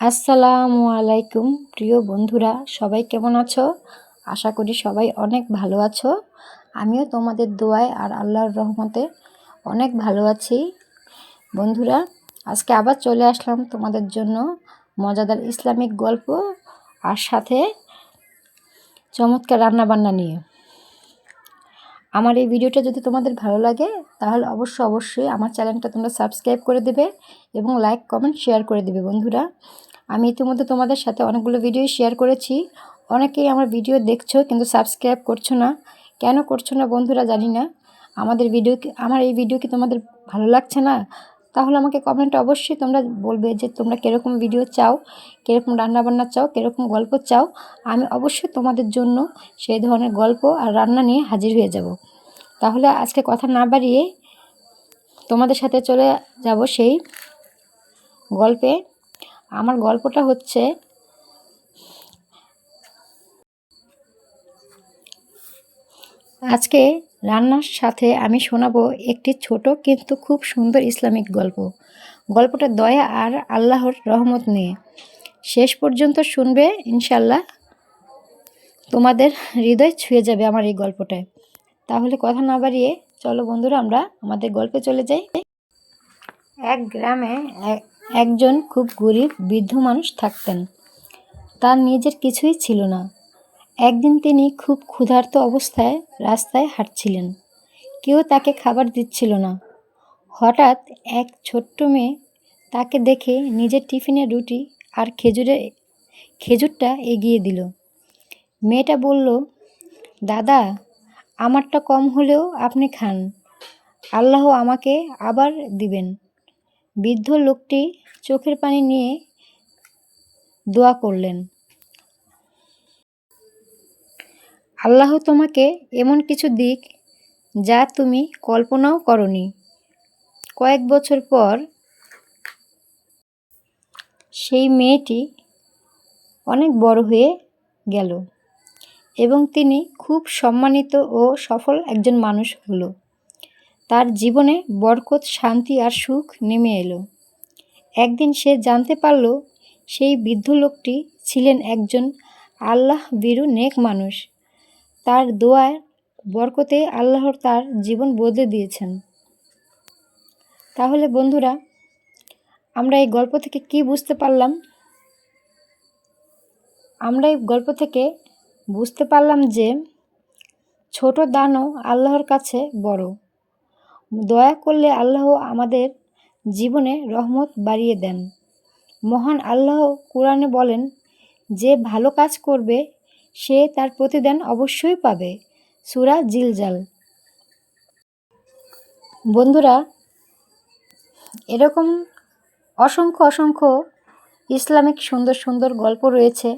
আসসালামু আলাইকুম, প্রিয় বন্ধুরা, সবাই কেমন আছো? আশা করি সবাই অনেক ভালো আছো। আমিও তোমাদের দোয়ায় আর আল্লাহর রহমতে অনেক ভালো আছি। বন্ধুরা, আজকে আবার চলে আসলাম তোমাদের জন্য মজাদার ইসলামিক গল্প আর সাথে চমৎকার রান্নাবান্না নিয়ে। আমার এই ভিডিওটা যদি তোমাদের ভালো লাগে, তাহলে অবশ্যই অবশ্যই আমার চ্যানেলটা তোমরা সাবস্ক্রাইব করে দেবে এবং লাইক, কমেন্ট, শেয়ার করে দেবে বন্ধুরা। আমি ইতিমধ্যে তোমাদের সাথে অনেকগুলো ভিডিও শেয়ার করেছি। অনেকেই আমার ভিডিও দেখছ কিন্তু সাবস্ক্রাইব করছ না। কেন করছ না বন্ধুরা জানি না। আমাদের ভিডিও আমার এই ভিডিও কি তোমাদের ভালো লাগছে না? তাহলে আমাকে কমেন্ট অবশ্যই তোমরা বলবে যে তোমরা কীরকম ভিডিও চাও, কীরকম রান্নাবান্না চাও, কীরকম গল্প চাও। আমি অবশ্যই তোমাদের জন্য সেই ধরনের গল্প আর রান্না নিয়ে হাজির হয়ে যাব। তাহলে আজকে কথা না বাড়িয়ে তোমাদের সাথে চলে যাব সেই গল্পে। আমার গল্পটা হচ্ছে আজকে রান্নার সাথে আমি শোনাবো একটি ছোট কিন্তু খুব সুন্দর ইসলামিক গল্প। গল্পটা দয়া আর আল্লাহর রহমত নিয়ে। শেষ পর্যন্ত শুনবে ইনশাল্লাহ তোমাদের হৃদয় ছুঁয়ে যাবে আমার এই গল্পটায়। তাহলে কথা না বাড়িয়ে চলো বন্ধুরা, আমরা আমাদের গল্পে চলে যাই। এক গ্রামে একজন খুব গরিব বৃদ্ধ মানুষ থাকতেন। তার নিজের কিছুই ছিল না। একদিন তিনি খুব ক্ষুধার্ত অবস্থায় রাস্তায় হাঁটছিলেন। কেউ তাকে খাবার দিচ্ছিল না। হঠাৎ এক ছোট্ট মেয়ে তাকে দেখে নিজের টিফিনে রুটি আর খেজুরে, খেজুরটা এগিয়ে দিল। মেয়েটা বলল, দাদা, আমারটা কম হলেও আপনি খান। আল্লাহ আমাকে আবার দিবেন। বৃদ্ধ লোকটি চোখের পানি নিয়ে দোয়া করলেন। আল্লাহ তোমাকে এমন কিছু দিক যা তুমি কল্পনাও করনি। কয়েক বছর পর সেই মেয়েটি অনেক বড় হয়ে গেল এবং তিনি খুব সম্মানিত ও সফল একজন মানুষ হলো। তার জীবনে বরকত, শান্তি আর সুখ নেমে এলো। একদিন সে জানতে পারল, সেই বৃদ্ধ লোকটি ছিলেন একজন আল্লাহ বিরু নেক মানুষ। তার দোয়ার বরকতে আল্লাহর তার জীবন বদলে দিয়েছেন। তাহলে বন্ধুরা, আমরা এই গল্প থেকে কি বুঝতে পারলাম? আমরা এই গল্প থেকে বুঝতে পারলাম যে ছোট দানও আল্লাহর কাছে বড়। দয়া করলে আল্লাহ আমাদের জীবনে রহমত বাড়িয়ে দেন। মহান আল্লাহ কোরআনে বলেন, যে ভালো কাজ করবে সে তার প্রতিদান অবশ্যই পাবে। সুরা জিলজাল। বন্ধুরা, এরকম অসংখ্য অসংখ্য ইসলামিক সুন্দর সুন্দর গল্প রয়েছে।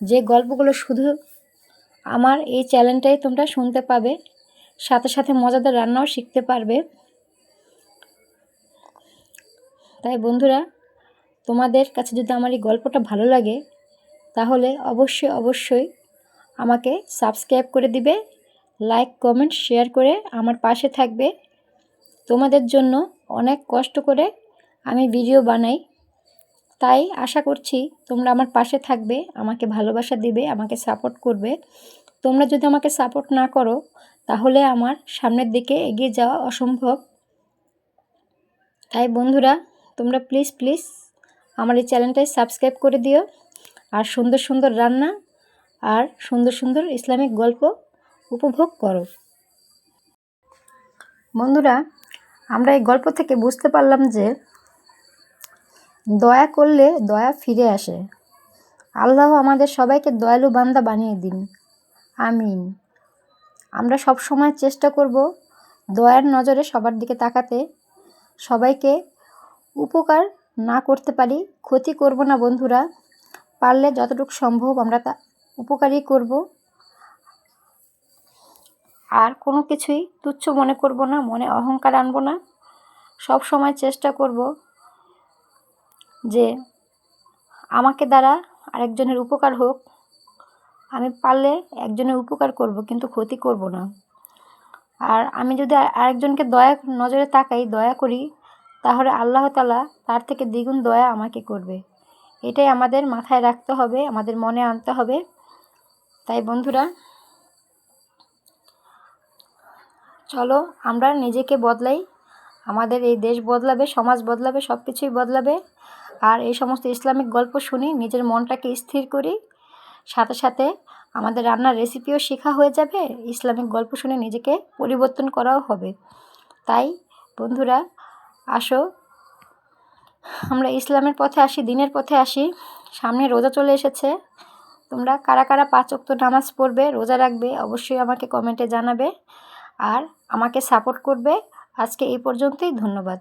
যে গল্পগুলো শুধু আমার এই চ্যানেলটাই তোমরা শুনতে পাবে, সাথে সাথে মজাদার রান্নাও শিখতে পারবে। তাই বন্ধুরা, তোমাদের কাছে যদি আমার এই গল্পটা ভালো লাগে তাহলে অবশ্যই অবশ্যই আমাকে সাবস্ক্রাইব করে দিবে লাইক কমেন্ট শেয়ার করে আমার পাশে থাকবে। তোমাদের জন্য অনেক কষ্ট করে আমি ভিডিও বানাই। তাই আশা করছি তোমরা আমার পাশে থাকবে, আমাকে ভালোবাসা দিবে, আমাকে সাপোর্ট করবে। তোমরা যদি আমাকে সাপোর্ট না করো, তাহলে আমার সামনের দিকে এগিয়ে যাওয়া অসম্ভব। তাই বন্ধুরা, তোমরা প্লিজ প্লিজ আমার এই চ্যানেলটাই সাবস্ক্রাইব করে দিও। আর সুন্দর সুন্দর রান্না আর সুন্দর সুন্দর ইসলামিক গল্প উপভোগ করো। বন্ধুরা, আমরা এই গল্প থেকে বুঝতে পারলাম যে দয়া করলে দয়া ফিরে আসে। আল্লাহ আমাদের সবাইকে দয়ালু বান্দা বানিয়ে দিন। আমিন। আমরা সব সময় চেষ্টা করব দয়ার নজরে সবার দিকে তাকাতে। সবাইকে উপকার না করতে পারি, ক্ষতি করব না বন্ধুরা। পারলে যতটুকু সম্ভব আমরা তা উপকারই করব। আর কোনো কিছুই তুচ্ছ মনে করব না, মনে অহংকার আনব না। সব সময় চেষ্টা করব যে আমাকে দ্বারা আরেকজনের উপকার হোক। আমি পারলে একজনের উপকার করব, কিন্তু ক্ষতি করব না। আর আমি যদি আরেকজনকে দয়া, নজরে তাকাই, দয়া করি, তাহলে আল্লাহ তালা তার থেকে দ্বিগুণ দয়া আমাকে করবে। এটাই আমাদের মাথায় রাখতে হবে, আমাদের মনে আনতে হবে। তাই বন্ধুরা, চলো আমরা নিজেকে বদলাই, আমাদের এই দেশ বদলাবে, সমাজ বদলাবে সব কিছুই বদলাবে। আর এই সমস্ত ইসলামিক গল্প শুনি, নিজের মনটাকে স্থির করি, সাথে সাথে আমাদের রান্নার রেসিপিও শেখা হয়ে যাবে, ইসলামিক গল্প শুনে নিজেকে পরিবর্তন করাও হবে। তাই বন্ধুরা, আসো আমরা ইসলামের পথে আসি, দিনের পথে আসি। সামনে রোজা চলে এসেছে। তোমরা কারা কারা পাঁচ অক্ত নামাজ পড়বে, রোজা রাখবে, অবশ্যই আমাকে কমেন্টে জানাবে। আর আমাকে সাপোর্ট করবে। আজকে এই পর্যন্তই, ধন্যবাদ।